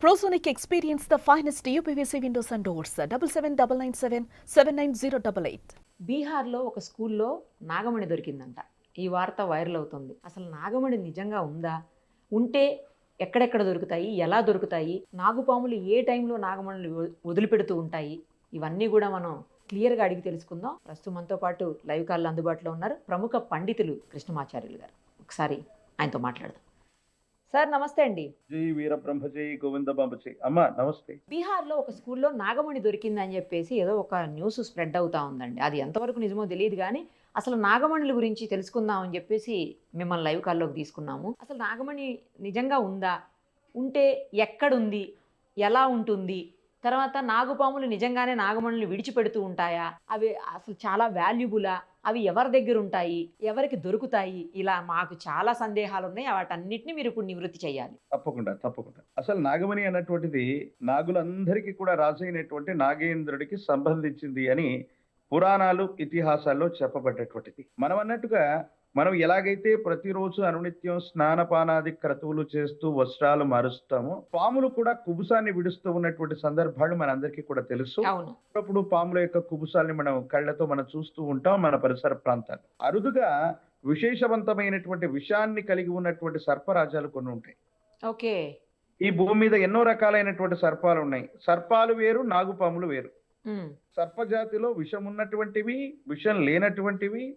Prosonic experience the finest UPVC windows and doors double seven double nine seven seven nine zero double eight బీహార్లో ఒక స్కూల్లో నాగమణి దొరికిందంట. ఈ వార్త viral అవుతుంది. అసలు నాగమణి నిజంగా ఉందా? ఉంటే ఎక్కడెక్కడ దొరుకుతాయి? ఎలా దొరుకుతాయి? నాగుపాములు ఏ టైంలో నాగమణులు వదిలిపెడుతూ ఉంటాయి? ఇవన్నీ కూడా మనం క్లియర్గా అడిగి తెలుసుకుందాం. ప్రస్తుతం మనతో పాటు లైవ్ కాల్లో అందుబాటులో ఉన్నారు ప్రముఖ పండితులు కృష్ణమాచార్యులు గారు. ఒకసారి ఆయనతో మాట్లాడదాం. సార్ నమస్తే అండి. జై వీర గోవింద అమ్మ నమస్తే. బీహార్లో ఒక స్కూల్లో నాగమణి దొరికిందని చెప్పేసి ఏదో ఒక న్యూస్ స్ప్రెడ్ అవుతా ఉందండి. అది ఎంతవరకు నిజమో తెలియదు కానీ అసలు నాగమణుల గురించి తెలుసుకుందాం అని చెప్పేసి మిమ్మల్ని లైవ్ కాల్లోకి తీసుకున్నాము. అసలు నాగమణి నిజంగా ఉందా? ఉంటే ఎక్కడుంది? ఎలా ఉంటుంది? తర్వాత నాగుపాములు నిజంగానే నాగమణులు విడిచిపెడుతూ ఉంటాయా? అవి అసలు చాలా వాల్యుబులా? అవి ఎవరి దగ్గర ఉంటాయి ఎవరికి దొరుకుతాయి? ఇలా మాకు చాలా సందేహాలు ఉన్నాయి వాటన్నిటిని మీరు ఇప్పుడు నివృత్తి చేయాలి. తప్పకుండా తప్పకుండా. అసలు నాగమణి అన్నటువంటిది నాగులందరికీ కూడా రాజైనటువంటి నాగేంద్రుడికి సంబంధించింది అని పురాణాలు ఇతిహాసాల్లో చెప్పబడ్డటువంటిది. మనం అన్నట్టుగా మనం ఎలాగైతే ప్రతిరోజు అనునిత్యం స్నానపానాది క్రతువులు చేస్తూ వస్త్రాలు మారుస్తామో పాములు కూడా కుబుసాన్ని విడుస్తూ ఉన్నటువంటి సందర్భాలు మనందరికీ కూడా తెలుసు. అప్పుడప్పుడు పాముల యొక్క కుబుసాల్ని మనం కళ్ళతో మనం చూస్తూ ఉంటాం మన పరిసర ప్రాంతాలు. అరుదుగా విశేషవంతమైనటువంటి విషాన్ని కలిగి ఉన్నటువంటి సర్పరాజాలు కొన్ని ఉంటాయి. ఓకే. ఈ భూమి మీద ఎన్నో రకాలైనటువంటి సర్పాలు ఉన్నాయి. సర్పాలు వేరు నాగుపాములు వేరు. సర్పజాతిలో విషం ఉన్నటువంటివి విషం లేనటువంటివి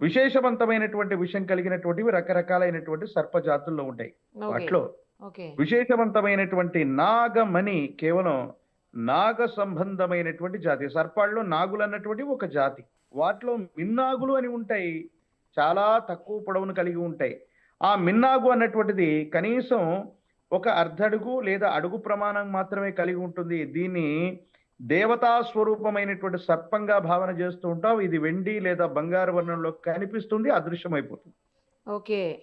విశేషవంతమైనటువంటి విషం కలిగినటువంటివి రకరకాలైనటువంటి సర్పజాతుల్లో ఉంటాయి. ఓకే వాటిలో విశేషవంతమైనటువంటి నాగమణి కేవలం నాగ సంబంధమైనటువంటి జాతి. సర్పాల్లో నాగులు అన్నటువంటి ఒక జాతి. వాటిలో మిన్నాగులు అని ఉంటాయి. చాలా తక్కువ పొడవును కలిగి ఉంటాయి. ఆ మిన్నాగు అన్నటువంటిది కనీసం ఒక అర్ధడుగు లేదా అడుగు ప్రమాణం మాత్రమే కలిగి ఉంటుంది. దీన్ని దేవతా స్వరూపమైనటువంటి సర్పంగా భావన చేస్తూ ఉంటాం. ఇది వెండి లేదా బంగారు వర్ణంలో కనిపిస్తుంది అదృశ్యమైపోతుంది. ఓకే.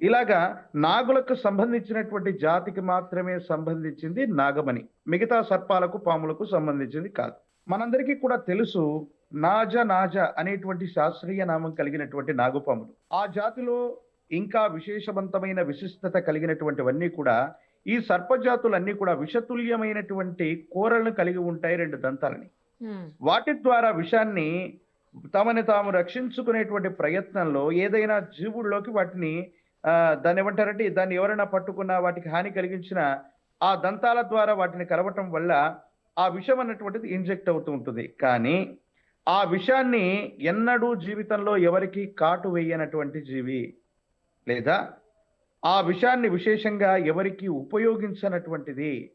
ఇలాగా నాగులకు సంబంధించినటువంటి జాతికి మాత్రమే సంబంధించింది నాగమణి. మిగతా సర్పాలకు పాములకు సంబంధించింది కాదు. మనందరికీ కూడా తెలుసు నాజ నాజ అనేటువంటి శాస్త్రీయ నామం కలిగినటువంటి నాగుపాములు. ఆ జాతిలో ఇంకా విశేషవంతమైన విశిష్టత కలిగినటువంటివన్నీ కూడా ఈ సర్పజాతులన్నీ కూడా విషతుల్యమైనటువంటి కూరలను కలిగి ఉంటాయి రెండు దంతాలని. వాటి ద్వారా విషాన్ని తమని తాము రక్షించుకునేటువంటి ప్రయత్నంలో ఏదైనా జీవుల్లోకి వాటిని ఆ, దాన్ని ఏమంటారంటే దాన్ని ఎవరైనా పట్టుకున్నా వాటికి హాని కలిగించిన ఆ దంతాల ద్వారా వాటిని కలవటం వల్ల ఆ విషం అన్నటువంటిది ఇంజెక్ట్ అవుతూ ఉంటుంది కానీ ఆ విషాన్ని ఎన్నడూ జీవితంలో ఎవరికి కాటు వేయనటువంటి జీవి లేదా ఆ విషాన్ని విశేషంగా ఎవరికి ఉపయోగించనటువంటిది.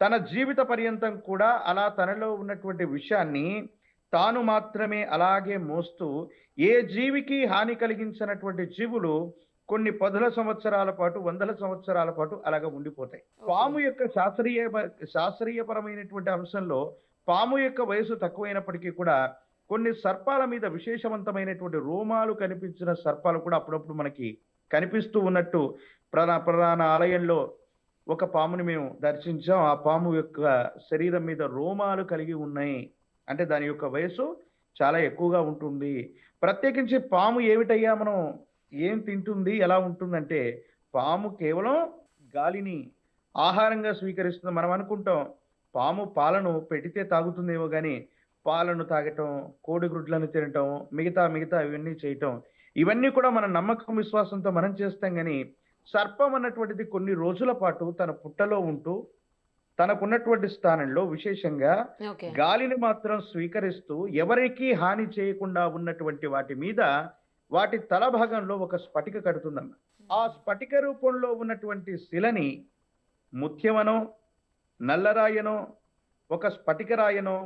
తన జీవిత పర్యంతం కూడా అలా తనలో ఉన్నటువంటి విషయాన్ని తాను మాత్రమే అలాగే మోస్తూ ఏ జీవికి హాని కలిగించినటువంటి జీవులు కొన్ని పదుల సంవత్సరాల పాటు వందల సంవత్సరాల పాటు అలాగ ఉండిపోతాయి. పాము యొక్క శాస్త్రీయ శాస్త్రీయపరమైనటువంటి అంశంలో పాము యొక్క వయసు తక్కువైనప్పటికీ కూడా కొన్ని సర్పాల మీద విశేషవంతమైనటువంటి రోమాలు కనిపించిన సర్పాలు కూడా అప్పుడప్పుడు మనకి కనిపిస్తూ ఉన్నట్టు ప్రధాన ప్రధాన ఆలయంలో ఒక పాముని మేము దర్శించాం. ఆ పాము యొక్క శరీరం మీద రోమాలు కలిగి ఉన్నాయి. అంటే దాని యొక్క వయసు చాలా ఎక్కువగా ఉంటుంది. ప్రత్యేకించి పాము ఏమిటయ్యా? మనం ఏం తింటుంది? ఎలా ఉంటుందంటే పాము కేవలం గాలిని ఆహారంగా స్వీకరిస్తుంది. మనం అనుకుంటాం పాము పాలను పెడితే తాగుతుందేమో కానీ పాలను తాగటం కోడిగుడ్లను తినటం మిగతా మిగతా ఇవన్నీ చేయటం ఇవన్నీ కూడా మన నమ్మకం విశ్వాసంతో మనం చేస్తాం కానీ సర్పం అన్నటువంటిది కొన్ని రోజుల పాటు తన పుట్టలో ఉంటూ తనకున్నటువంటి స్థానంలో విశేషంగా గాలిని మాత్రం స్వీకరిస్తూ ఎవరికి హాని చేయకుండా ఉన్నటువంటి వాటి మీద వాటి తల భాగంలో ఒక స్ఫటిక కడుతుందన్న ఆ స్ఫటిక రూపంలో ఉన్నటువంటి శిలని ముత్యమనో నల్లరాయనో ఒక స్ఫటికరాయనో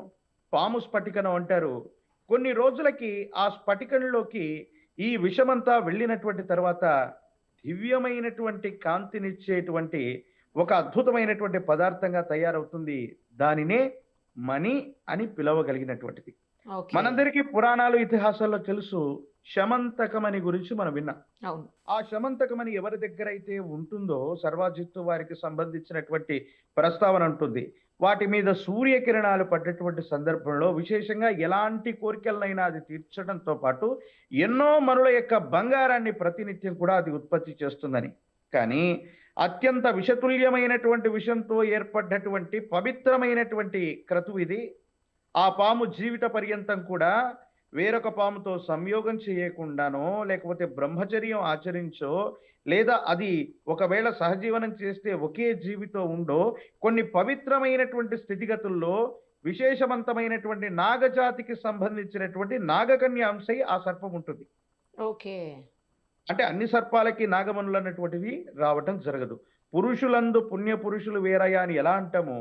పాము స్ఫటికనో అంటారు. కొన్ని రోజులకి ఆ స్ఫటికంలోకి ఈ విషమంతా వెళ్ళినటువంటి తర్వాత దివ్యమైనటువంటి కాంతినిచ్చేటువంటి ఒక అద్భుతమైనటువంటి పదార్థంగా తయారవుతుంది. దానినే మణి అని పిలవగలిగినటువంటిది. మనందరికీ పురాణాలు ఇతిహాసాల్లో తెలుసు శమంతకమని గురించి మనం విన్నాం. అవును. ఆ శమంతకమని ఎవరి దగ్గర అయితే ఉంటుందో సర్వాజిత్తు వారికి సంబంధించినటువంటి ప్రస్తావన ఉంటుంది. వాటి మీద సూర్యకిరణాలు పడ్డటువంటి సందర్భంలో విశేషంగా ఎలాంటి కోరికలనైనా అది తీర్చడంతో పాటు ఎన్నో మనుల యొక్క బంగారాన్ని ప్రతినిత్యం కూడా అది ఉత్పత్తి చేస్తుందని. కానీ అత్యంత విషతుల్యమైనటువంటి విషంతో ఏర్పడ్డటువంటి పవిత్రమైనటువంటి క్రతువు ఇది. ఆ పాము జీవిత పర్యంతం కూడా వేరొక పాముతో సంయోగం చేయకుండానో లేకపోతే బ్రహ్మచర్యం ఆచరించో లేదా అది ఒకవేళ సహజీవనం చేస్తే ఒకే జీవితో ఉండో కొన్ని పవిత్రమైనటువంటి స్థితిగతుల్లో విశేషవంతమైనటువంటి నాగజాతికి సంబంధించినటువంటి నాగకన్య అంశై ఆ సర్పం ఉంటుంది. ఓకే. అంటే అన్ని సర్పాలకి నాగమనులు అన్నటువంటివి రావటం జరగదు. పురుషులందు పుణ్య పురుషులు వేరయ్య అని ఎలా అంటామో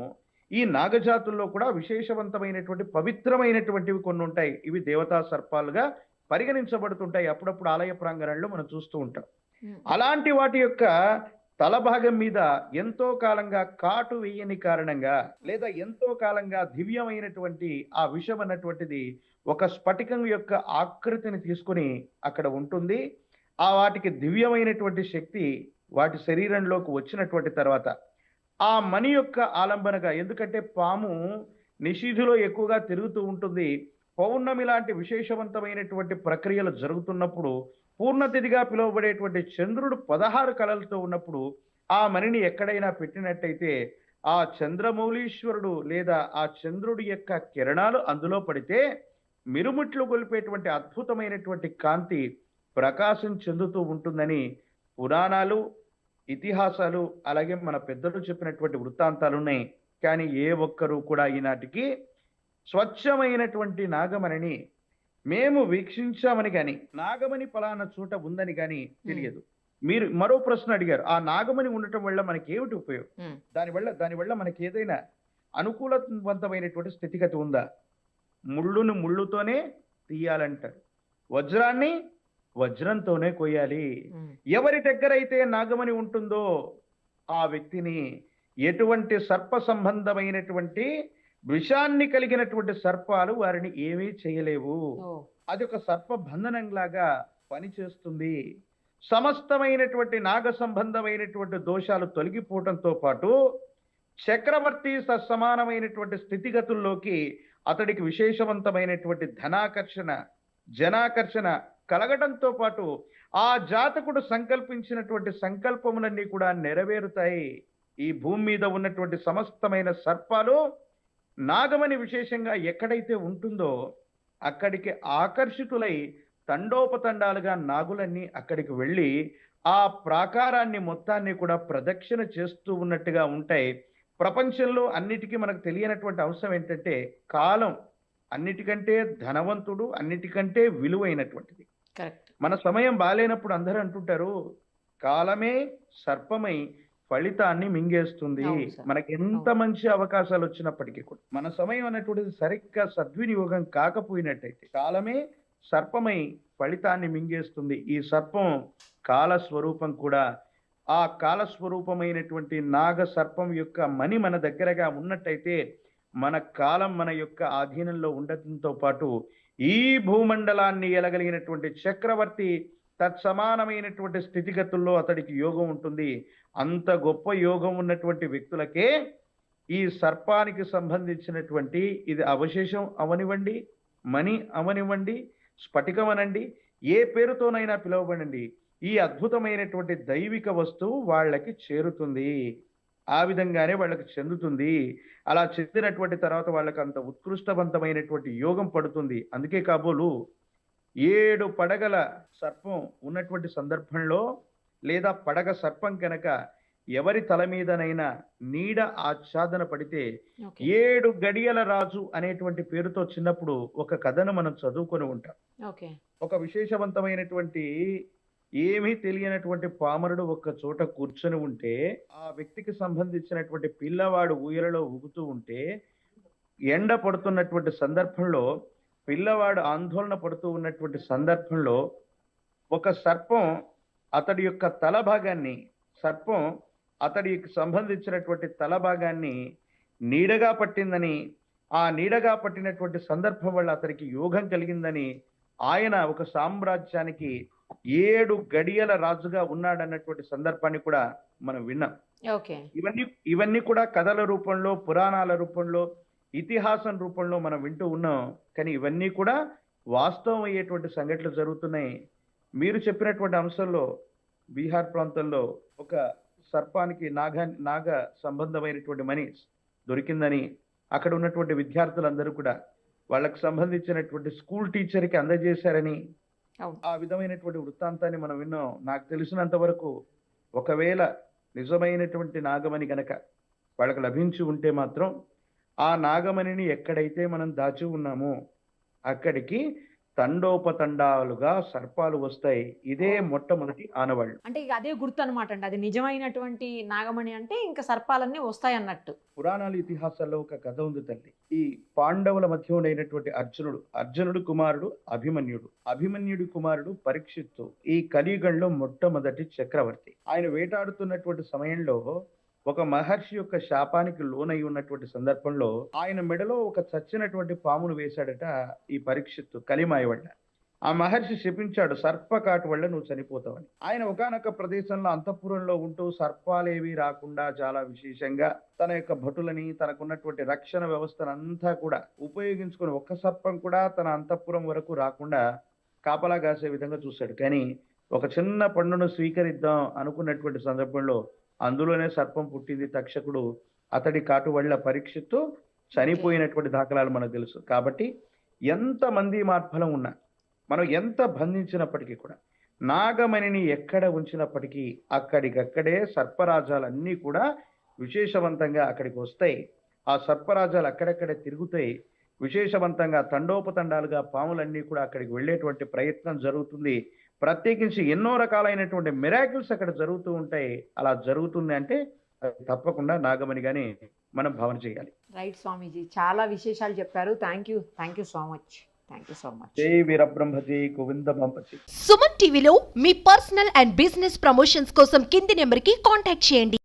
ఈ నాగజాతుల్లో కూడా విశేషవంతమైనటువంటి పవిత్రమైనటువంటివి కొన్ని ఉంటాయి ఇవి దేవతా సర్పాలుగా పరిగణించబడుతుంటాయి. అప్పుడప్పుడు ఆలయ ప్రాంగణంలో మనం చూస్తూ ఉంటాం. అలాంటి వాటి యొక్క తల భాగం మీద ఎంతో కాలంగా కాటు వేయని కారణంగా లేదా ఎంతో కాలంగా దివ్యమైనటువంటి ఆ విషం అన్నటువంటిది ఒక స్ఫటికం యొక్క ఆకృతిని తీసుకొని అక్కడ ఉంటుంది. ఆ వాటికి దివ్యమైనటువంటి శక్తి వాటి శరీరంలోకి వచ్చినటువంటి తర్వాత ఆ మణి యొక్క ఆలంబనగా ఎందుకంటే పాము నిషీధిలో ఎక్కువగా తిరుగుతూ ఉంటుంది. పౌర్ణమి లాంటి విశేషవంతమైనటువంటి ప్రక్రియలు జరుగుతున్నప్పుడు పూర్ణతిథిగా పిలువబడేటువంటి చంద్రుడు పదహారు కళలతో ఉన్నప్పుడు ఆ మణిని ఎక్కడైనా పెట్టినట్టయితే ఆ చంద్రమౌళీశ్వరుడు లేదా ఆ చంద్రుడి యొక్క కిరణాలు అందులో పడితే మిరుముట్లు గొలిపేటువంటి అద్భుతమైనటువంటి కాంతి ప్రకాశం చెందుతూ ఉంటుందని పురాణాలు ఇతిహాసాలు అలాగే మన పెద్దలు చెప్పినటువంటి వృత్తాంతాలు ఉన్నాయి కానీ ఏ ఒక్కరూ కూడా ఈనాటికి స్వచ్ఛమైనటువంటి నాగమణిని మేము వీక్షించామని కానీ నాగమణి పలానా చోట ఉందని కానీ తెలియదు. మీరు మరో ప్రశ్న అడిగారు. ఆ నాగమణి ఉండటం వల్ల మనకి ఏమిటి ఉపయోగం. దానివల్ల దానివల్ల మనకి ఏదైనా అనుకూలవంతమైనటువంటి స్థితిగతి ఉందా? ముళ్ళును ముళ్ళుతోనే తీయాలంటారు. వజ్రాన్ని వజ్రంతోనే కొయ్యాలి. ఎవరి దగ్గర అయితే నాగమణి ఉంటుందో ఆ వ్యక్తిని ఎటువంటి సర్ప సంబంధమైనటువంటి విషాన్ని కలిగినటువంటి సర్పాలు వారిని ఏమీ చేయలేవు. అది ఒక సర్ప బంధనంలాగా పనిచేస్తుంది. సమస్తమైనటువంటి నాగ సంబంధమైనటువంటి దోషాలు తొలగిపోవటంతో పాటు చక్రవర్తి సమానమైనటువంటి స్థితిగతుల్లోకి అతడికి విశేషవంతమైనటువంటి ధనాకర్షణ జనాకర్షణ కలగడంతో పాటు ఆ జాతకుడు సంకల్పించినటువంటి సంకల్పములన్నీ కూడా నెరవేరుతాయి. ఈ భూమి మీద ఉన్నటువంటి సమస్తమైన సర్పాలు నాగమని విశేషంగా ఎక్కడైతే ఉంటుందో అక్కడికి ఆకర్షితులై తండోపతండాలుగా నాగులన్నీ అక్కడికి వెళ్ళి ఆ ప్రాకారాన్ని మొత్తాన్ని కూడా ప్రదక్షిణ చేస్తూ ఉన్నట్టుగా ఉంటాయి. ప్రపంచంలో అన్నిటికీ మనకు తెలియనటువంటి అంశం ఏంటంటే కాలం. అన్నిటికంటే ధనవంతుడు అన్నిటికంటే విలువైనటువంటిది. మన సమయం బాలేనప్పుడు అందరూ అంటుంటారు కాలమే సర్పమై ఫలితాన్ని మింగేస్తుంది. మనకి ఎంత మంచి అవకాశాలు వచ్చినప్పటికీ కూడా. మన సమయం అనేటువంటిది సరిగ్గా సద్వినియోగం కాకపోయినట్టయితే కాలమే సర్పమై ఫలితాన్ని మింగేస్తుంది. ఈ సర్పం కాల స్వరూపం కూడా. ఆ కాల స్వరూపమైనటువంటి నాగ సర్పం యొక్క మణి మన దగ్గరగా ఉన్నట్టయితే మన కాలం మన యొక్క ఆధీనంలో ఉండటంతో పాటు ఈ భూమండలాన్ని ఎలగలిగినటువంటి చక్రవర్తి తత్సమానమైనటువంటి స్థితిగతుల్లో అతడికి యోగం ఉంటుంది. అంత గొప్ప యోగం ఉన్నటువంటి వ్యక్తులకే ఈ సర్పానికి సంబంధించినటువంటి ఇది అవశేషం అవనివ్వండి మణి అవనివ్వండి స్ఫటికం అనండి ఏ పేరుతోనైనా పిలువబడండి. ఈ అద్భుతమైనటువంటి దైవిక వస్తువు వాళ్ళకి చేరుతుంది. ఆ విధంగానే వాళ్ళకి చెందుతుంది. అలా చెందినటువంటి తర్వాత వాళ్ళకి అంత ఉత్కృష్టవంతమైనటువంటి యోగం పడుతుంది. అందుకే కాబోలు ఏడు పడగల సర్పం ఉన్నటువంటి సందర్భంలో లేదా పడగ సర్పం కనుక ఎవరి తల మీదనైనా నీడ ఆచ్ఛాదన పడితే ఏడు గడియల రాజు అనేటువంటి పేరుతో చిన్నప్పుడు ఒక కథను మనం చదువుకొని ఉంటాం. ఒక విశేషవంతమైనటువంటి ఏమీ తెలియనటువంటి పామరుడు ఒక చోట కూర్చొని ఉంటే ఆ వ్యక్తికి సంబంధించినటువంటి పిల్లవాడు ఊయలలో ఊగుతూ ఉంటే ఎండ పడుతున్నటువంటి సందర్భంలో పిల్లవాడు ఆందోళన పడుతూ ఉన్నటువంటి సందర్భంలో ఒక సర్పం అతడి యొక్క తల భాగాన్ని సర్పం అతడికి సంబంధించినటువంటి తల భాగాన్ని నీడగా పట్టిందని ఆ నీడగా పట్టినటువంటి సందర్భం వల్ల అతనికి యోగం కలిగిందని ఆయన ఒక సామ్రాజ్యానికి ఏడు గడియల రాజుగా ఉన్నాడన్నటువంటి సందర్భాన్ని కూడా మనం విన్నాం. ఇవన్నీ ఇవన్నీ కూడా కథల రూపంలో పురాణాల రూపంలో ఇతిహాసం రూపంలో మనం వింటూ ఉన్నాం. కానీ ఇవన్నీ కూడా వాస్తవం అయ్యేటువంటి సంఘటనలు జరుగుతున్నాయి. మీరు చెప్పినటువంటి అంశంలో బీహార్ ప్రాంతంలో ఒక సర్పానికి నాగ నాగ సంబంధమైనటువంటి మనీ దొరికిందని అక్కడ ఉన్నటువంటి విద్యార్థులందరూ కూడా వాళ్ళకు సంబంధించినటువంటి స్కూల్ టీచర్కి అందజేశారని. ఆ విధమైనటువంటి వృత్తాంతాన్ని మనం విన్నాం. నాకు తెలిసినంత వరకు ఒకవేళ నిజమైనటువంటి నాగమణి గనక వాళ్ళకి లభించి ఉంటే మాత్రం ఆ నాగమణిని ఎక్కడైతే మనం దాచి ఉన్నామో అక్కడికి తండోపతండాలుగా సర్పాలు వస్తాయి. ఇదే మొట్టమొదటి ఆనవాళ్ళు. అంటే ఇక అదే గుర్తు అనమాట అండి అది నిజమైనటువంటి నాగమణి అంటే ఇంకా సర్పాలన్నీ వస్తాయి అన్నట్టు పురాణాల ఇతిహాసాల్లో ఒక కథ ఉంది తల్లి. ఈ పాండవుల మధ్య ఉన్నటువంటి అర్జునుడు అర్జునుడు కుమారుడు అభిమన్యుడు. అభిమన్యుడి కుమారుడు పరీక్షిత్తు. ఈ కలియుగంలో మొట్టమొదటి చక్రవర్తి. ఆయన వేటాడుతున్నటువంటి సమయంలో ఒక మహర్షి యొక్క శాపానికి లోనై ఉన్నటువంటి సందర్భంలో ఆయన మెడలో ఒక చచ్చినటువంటి పామును వేశాడట ఈ పరీక్షిత్తు కలిమాయ వల్ల. ఆ మహర్షి శపించాడు సర్పకాటు వల్ల నువ్వు చనిపోతావని. ఆయన ఒకానొక ప్రదేశంలో అంతఃపురంలో ఉంటూ సర్పాలేవి రాకుండా చాలా విశేషంగా తన యొక్క భటులని తనకున్నటువంటి రక్షణ వ్యవస్థనంతా కూడా ఉపయోగించుకొని ఒక్క సర్పం కూడా తన అంతఃపురం వరకు రాకుండా కాపలా కాసే విధంగా చూశాడు. కానీ ఒక చిన్న పండును స్వీకరిద్దాం అనుకున్నటువంటి సందర్భంలో అందులోనే సర్పం పుట్టింది తక్షకుడు. అతడి కాటు వల్ల పరీక్షతో చనిపోయినటువంటి దాఖలాలు మనకు తెలుసు. కాబట్టి ఎంత మంది మార్ఫలం ఉన్నా మనం ఎంత బంధించినప్పటికీ కూడా నాగమణిని ఎక్కడ ఉంచినప్పటికీ అక్కడికక్కడే సర్పరాజాలన్నీ కూడా విశేషవంతంగా అక్కడికి వస్తాయి. ఆ సర్పరాజాలు అక్కడక్కడే తిరుగుతాయి. విశేషవంతంగా తండోపతండాలుగా పాములన్నీ కూడా అక్కడికి వెళ్ళేటువంటి ప్రయత్నం జరుగుతుంది. ప్రత్యేకించి ఎన్నో రకాలైనటువంటి మిరాకిల్స్ అక్కడ జరుగుతూ ఉంటాయి. అలా జరుగుతుంది అంటే అది తప్పకుండా నాగమణిగానే మనం భావన చేయాలి. రైట్ స్వామీజీ చాలా విశేషాలు చెప్పారు. Thank you thank you so much. Thank you so much. జై వీరబ్రహ్మజీ గోవింద బంపతి సుమన్ టీవీలో మీ పర్సనల్ అండ్ బిజినెస్ ప్రమోషన్స్ కోసం కింది నెంబర్కి కాంటాక్ట్ చేయండి.